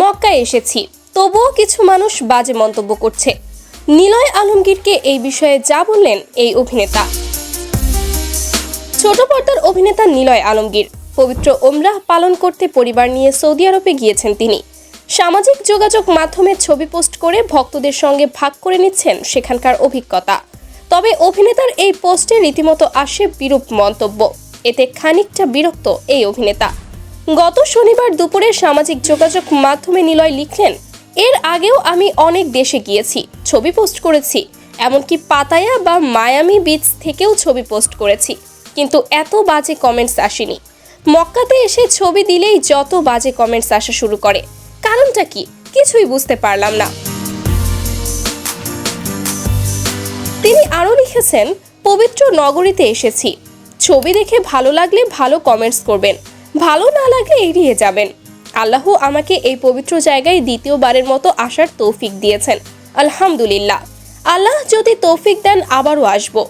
মক্কায় এসেছি। তবুও কিছু মানুষ বাজে মন্তব্য করছে। নিলয় আলমগীরকে এই বিষয়ে যা বললেন এই অভিনেতা। ছোট পর্দার অভিনেতা নিলয় আলমগীর, পবিত্র ওমরাহ পালন করতে পরিবার নিয়ে সৌদি আরবে গিয়েছেন তিনি। সামাজিক যোগাযোগ মাধ্যমে ছবি পোস্ট করে ভক্তদের সঙ্গে ভাগ করে নিচ্ছেন সেখানকার অভিজ্ঞতা। তবে অভিনেতার এই পোস্টে রীতিমতো আসে বিরূপ মন্তব্য। এতে খানিকটা বিরক্ত এই অভিনেতা। গত শনিবার দুপুরে সামাজিক যোগাযোগ মাধ্যমে নিলয় লিখলেন, এর আগেও আমি অনেক দেশে গিয়েছি, ছবি পোস্ট করেছি, এমনকি পাতায়া বা মায়ামি বিচ থেকেও ছবি পোস্ট করেছি, কিন্তু এত বাজে কমেন্টস আসেনি। মক্কাতে এসে ছবি দিলেই যত বাজে কমেন্টস আসা শুরু করে। কারণটা কি? কিছুই বুঝতে পারলাম না। তিনি আরও লিখেছেন, পবিত্র নগরীতে এসেছি। ছবি দেখে ভালো লাগলে ভালো কমেন্টস করবেন। ভালো না লাগলে এড়িয়ে যাবেন। আল্লাহ আমাকে এই পবিত্র জায়গায় দ্বিতীয়বারের মতো আসার তৌফিক দিয়েছেন। আলহামদুলিল্লাহ। আল্লাহ যদি তৌফিক দেন, আবারও আসব।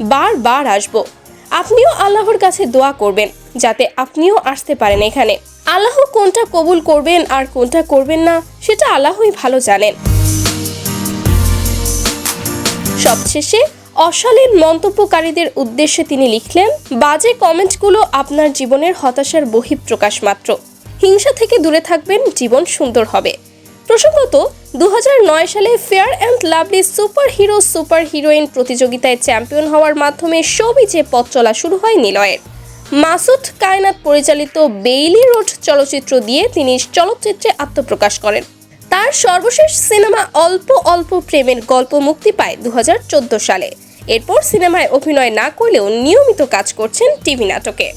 বারবার আসব। আপনিও আল্লাহর কাছে দোয়া করবেন, যাতে আপনিও আসতে পারেন এখানে। আল্লাহ কোনটা কবুল করবেন আর কোনটা করবেন না, সেটা আল্লাহই ভালো জানেন। সবশেষে অশালীন মন্তব্যকারীদের উদ্দেশ্যে তিনি লিখলেন, বাজে কমেন্টগুলো আপনার জীবনের হতাশার বহিঃপ্রকাশ মাত্র। হিংসা থেকে দূরে থাকবেন, জীবন সুন্দর হবে। প্রসঙ্গত দু হাজার নয় সালে Fair and Lovely super hero super heroine প্রতিযোগিতায় চ্যাম্পিয়ন হওয়ার মাধ্যমে সবিজে পথ চলা শুরু হয় নিলয়ের। মাসুদ কায়নাত পরিচালিত বেইলি রোড চলচ্চিত্র দিয়ে তিনি চলচ্চিত্রে আত্মপ্রকাশ করেন। তার সর্বশেষ সিনেমা অল্প অল্প প্রেমের গল্প মুক্তি পায় দু হাজার চোদ্দ সালে। এরপর সিনেমায় অভিনয় না করলেও নিয়মিত কাজ করছেন টিভি নাটকে।